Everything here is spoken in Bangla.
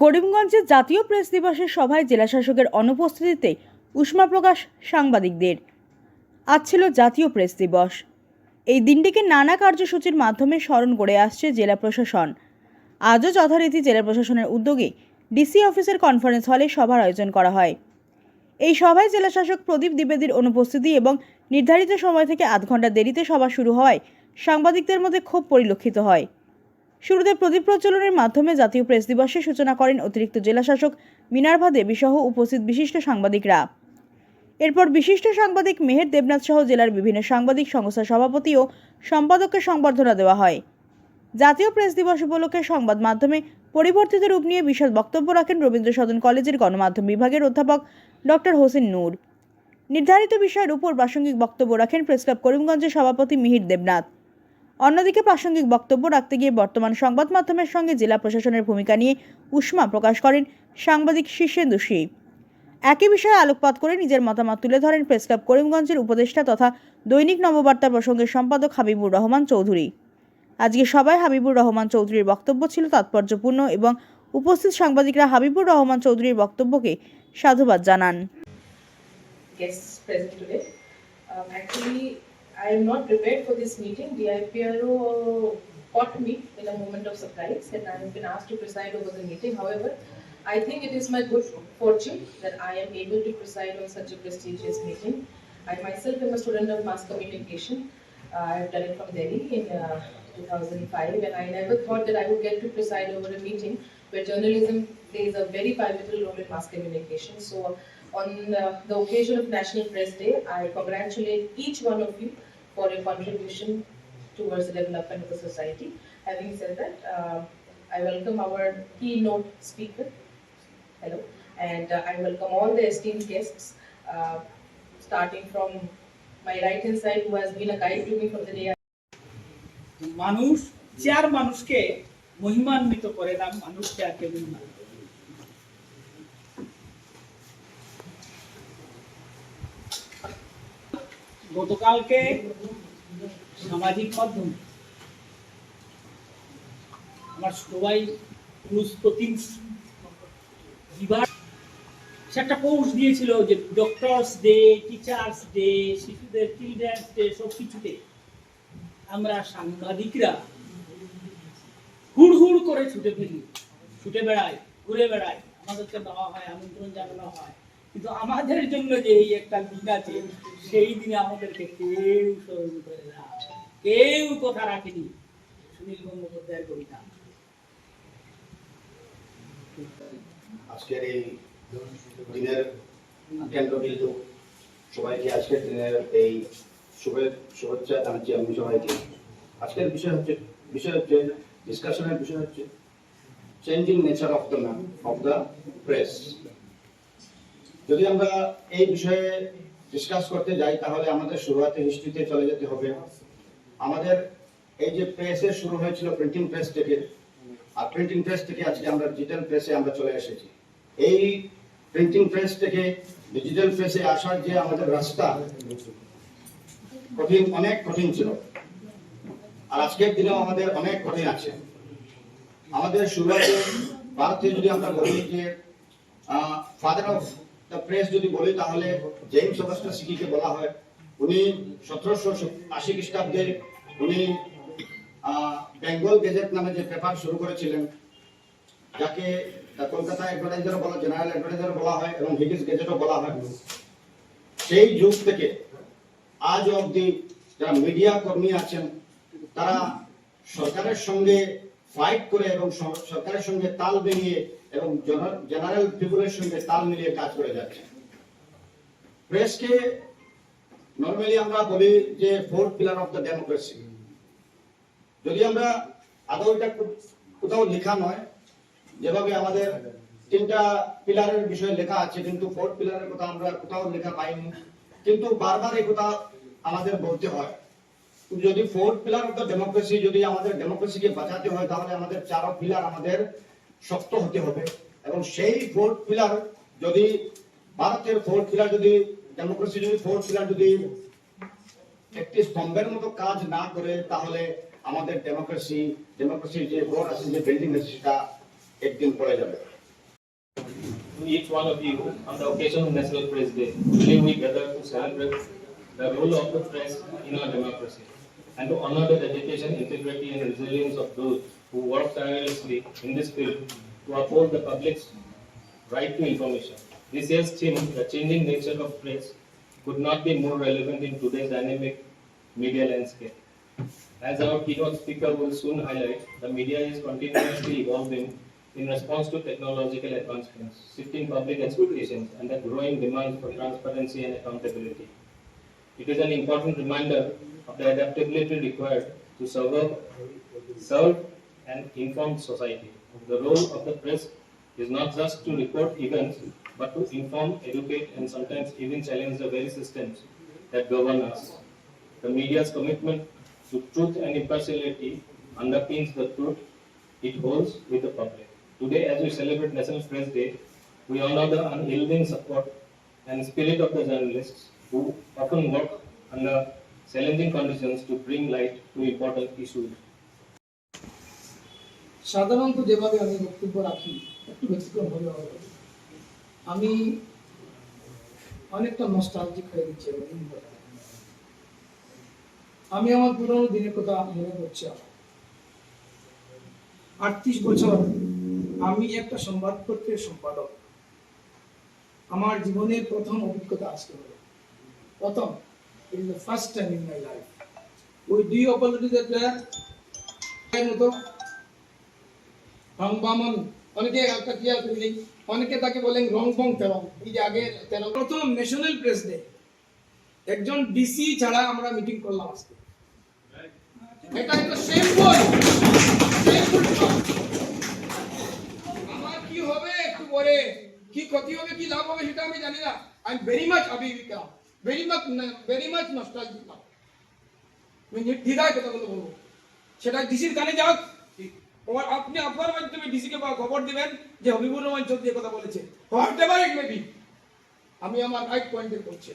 করিমগঞ্জে জাতীয় প্রেস দিবসের সভায় জেলাশাসকের অনুপস্থিতিতে উষ্মা প্রকাশ সাংবাদিকদের। আজ ছিল জাতীয় প্রেস দিবস। এই দিনটিকে নানা কার্যসূচির মাধ্যমে স্মরণ করে আসছে জেলা প্রশাসন। আজও যথারীতি জেলা প্রশাসনের উদ্যোগে ডিসি অফিসের কনফারেন্স হলে সভার আয়োজন করা হয়। এই সভায় জেলাশাসক প্রদীপ দ্বিবেদীর অনুপস্থিতি এবং নির্ধারিত সময় থেকে আধ ঘণ্টা দেরিতে সভা শুরু হওয়ায় সাংবাদিকদের মধ্যে ক্ষোভ পরিলক্ষিত হয়। শুরুতে প্রদীপ প্রজ্বলনের মাধ্যমে জাতীয় প্রেস দিবসের সূচনা করেন অতিরিক্ত জেলাশাসক মিনার্ভা দেবী সহ উপস্থিত বিশিষ্ট সাংবাদিকরা। এরপর বিশিষ্ট সাংবাদিক মেহের দেবনাথ সহ জেলার বিভিন্ন সাংবাদিক সংস্থার সভাপতি ও সম্পাদককে সংবর্ধনা দেওয়া হয়। জাতীয় প্রেস দিবস উপলক্ষে সংবাদ মাধ্যমে পরিবর্তিত রূপ নিয়ে বিশদ বক্তব্য রাখেন রবীন্দ্র সদন কলেজের গণমাধ্যম বিভাগের অধ্যাপক ডক্টর হোসেন নূর। নির্ধারিত বিষয়ের উপর প্রাসঙ্গিক বক্তব্য রাখেন প্রেস ক্লাব করিমগঞ্জের সভাপতি মিহির দেবনাথ। অন্যদিকে প্রাসঙ্গিক বক্তব্য রাখতে গিয়ে বর্তমান সংবাদ মাধ্যমের সঙ্গে জেলা প্রশাসনের ভূমিকা নিয়ে উষ্মা প্রকাশ করেন সাংবাদিক শীর্ষেন্দু সিং। একই বিষয়ে আলোকপাত করে নিজের মতামত তুলে ধরেন প্রেস ক্লাব করিমগঞ্জের উপদেষ্টা তথা দৈনিক নববার্তা প্রসঙ্গের সম্পাদক হাবিবুর রহমান চৌধুরী। আজকে সবাই হাবিবুর রহমান চৌধুরীর বক্তব্য ছিল তাৎপর্যপূর্ণ এবং উপস্থিত সাংবাদিকরা হাবিবুর রহমান চৌধুরীর বক্তব্যকে সাধুবাদ জানান। I am not prepared for this meeting. DIPRO caught me in a moment of surprise and I have been asked to preside over the meeting. However, I think it is my good fortune that I am able to preside on such a prestigious meeting. I myself am a student of mass communication. Uh, I have done it from Delhi in uh, 2005 and I never thought that I would get to preside over a meeting where journalism plays a very pivotal role in mass communication. So on uh, the occasion of National Press Day, I congratulate each one of you for your contribution towards the development of the society. Having said that, uh, I welcome our keynote speaker. Hello. And uh, I welcome all the esteemed guests, uh, starting from my right hand side, who has been a guide to me from the day I মানুষ চার মানুষকে মহিমান্বিত করে না মানুষ চারকে মহিমা গতকালকে সামাজিক মাধ্যম আমার সবাই সে একটা পোস্ট দিয়েছিল যে ডক্টরস ডে টিচার্স ডে শিশুদের চিলড্রেন্স ডে সব কিছুতে আমরা সাংবাদিকরা হুড় হুড় করে ছুটে ফেলি ছুটে বেড়াই, ঘুরে বেড়াই। আমাদেরকে দেওয়া হয়, আমন্ত্রণ জানানো হয়। কিন্তু আমাদের জন্য যে এই একটা দিন আছে, সেই দিনে আমাদেরকে কেউ স্মরণ করে না। কেউ কথা রাখেনি। সুনীল গঙ্গোপাধ্যায়ের কবিতা। আজকের এই দিনের কেন্দ্রবিন্দু সবাইকে আজকের দিনের এই শুভে, শুভেচ্ছা জানাচ্ছি আমি সবাইকে। আজকের বিষয় হচ্ছে বিষয় হচ্ছে ডিসকাশনের বিষয় হচ্ছে changing nature of the of the press যদি আমরা এই বিষয়ে ডিসকাস করতে যাই, তাহলে আমাদের শুরুয়াতে হিস্ট্রিতে চলে যেতে হবে। আমাদের এই যে প্রেসে শুরু হয়েছিল প্রিন্টিং প্রেস থেকে, আর প্রিন্টিং প্রেস থেকে আজকে আমরা ডিজিটাল প্রেসে আমরা চলে এসেছি। এই প্রিন্টিং প্রেস থেকে ডিজিটাল প্রেসে আসার যে আমাদের রাস্তা, কঠিন, অনেক কঠিন ছিল। আর আজকের দিনেও আমাদের অনেক কঠিন আছে। আমাদের শুরুতে ভারতে যদি আমরা বলি যে ফাদার অফ দ্য প্রেস যদি বলি, তাহলে জেমস অগাস্টাস সিকিকে বলা হয়। উনি সতেরোশো আশি খ্রিস্টাব্দে উনি বেঙ্গল গেজেট নামে যে পেপার শুরু করেছিলেন, যাকে কলকাতা অ্যাডভার্টাইজার বলা জেনারেল অ্যাডভার্টাইজার বলা হয় এবং হিগিস গেজেটও বলা হয়। সেই যুগ থেকে, আজ অবধি যারা মিডিয়া কর্মী আছেন, তারা সরকারের সঙ্গে ফাইট করে এবং সরকারের সঙ্গে তাল মিলিয়ে এবং জেনারেল পিপুলের সঙ্গে তাল মিলিয়ে কাজ করে যাচ্ছে। প্রেসকে নর্মালি আমরা বলি যে fourth pillar of the democracy যদি আমরা আদৌ এটা কোথাও লেখা নয়, যেভাবে আমাদের তিনটা পিলারের বিষয়ে লেখা আছে, কিন্তু ফোর্থ পিলারের কথা আমরা কোথাও লেখা পাইনি। কিন্তু বারবার এই কথা আমাদের বলতে হয়। যদি fourth pillar of the democracy যদি আমাদের ডেমোক্রেসিকে বাঁচাতে হয়, তাহলে আমাদের চার পিলার আমাদের শক্ত হতে হবে এবং সেই ফোর্থ পিলার যদি ভারতের ফোর্থ পিলার যদি ডেমোক্রেসি যদি ফোর্থ পিলার যদি একটি স্তম্ভের মতো কাজ না করে তাহলে আমাদের ডেমোক্রেসি ডেমোক্রেসির যে রোড আছে যে বিল্ডিং আছে সেটা একদিন পড়ে যাবে each one of you on the occasion of National Press Day. Today we gather to celebrate the role of the press in our democracy and to honor the dedication, integrity and resilience of those who work tirelessly in this field to uphold the public's right to information. This year's theme, the changing nature of press, could not be more relevant in today's dynamic media landscape. As our keynote speaker will soon highlight, the media is continuously evolving in response to technological advancements, shifting public expectations, and the growing demand for transparency and accountability. It is an important reminder of the adaptability required to serve, serve an informed society. The role of the press is not just to report events, but to inform, educate, and sometimes even challenge the very systems that govern us. The media's commitment to truth and impartiality underpins the truth it holds with the public. Today, as we celebrate National Press Day, we honor the unyielding support and spirit of the journalists who often work under challenging conditions to bring light to important issues. সাধারণত যেভাবে আমি বক্তব্য রাখি, একটু ব্যতিক্রম। আমি অনেকটা নস্টালজিক হয়ে গেছি আমি আমার পুরনো দিনের কথা মনে করছি আটত্রিশ বছর আমি একটা সংবাদপত্রের সম্পাদক। আমার জীবনের প্রথম অভিজ্ঞতা আজকে হলো প্রথম the first time in my life ওই দুই অপরচুনিটি মতো রংবামন অনেকে একটা ক্লিয়ার করলি অনেকে তাকে বলেন রংবং তেরং। এই যে আগে তেরং। প্রথম ন্যাশনাল প্রেস ডে। একজন ডিসি ছাড়া আমরা মিটিং করলাম আজকে। এটা একটা শেমফুল আমার কি হবে একটু পরে কি ক্ষতি হবে, কি লাভ হবে সেটা আমি জানি না। I am very much আবিবিকা very much very much nostalgic আমি দ্বিধায় কথাগুলো বলব। সেটা ডিসির কানে যাক। ওর আপনি আপনার মাধ্যমে ডিসিকে খবর দিবেন যে হবিবুর রহমান চৌধুরী কথা বলেছে। Whatever it may be আমি আমার রাইট পয়েন্টে করছি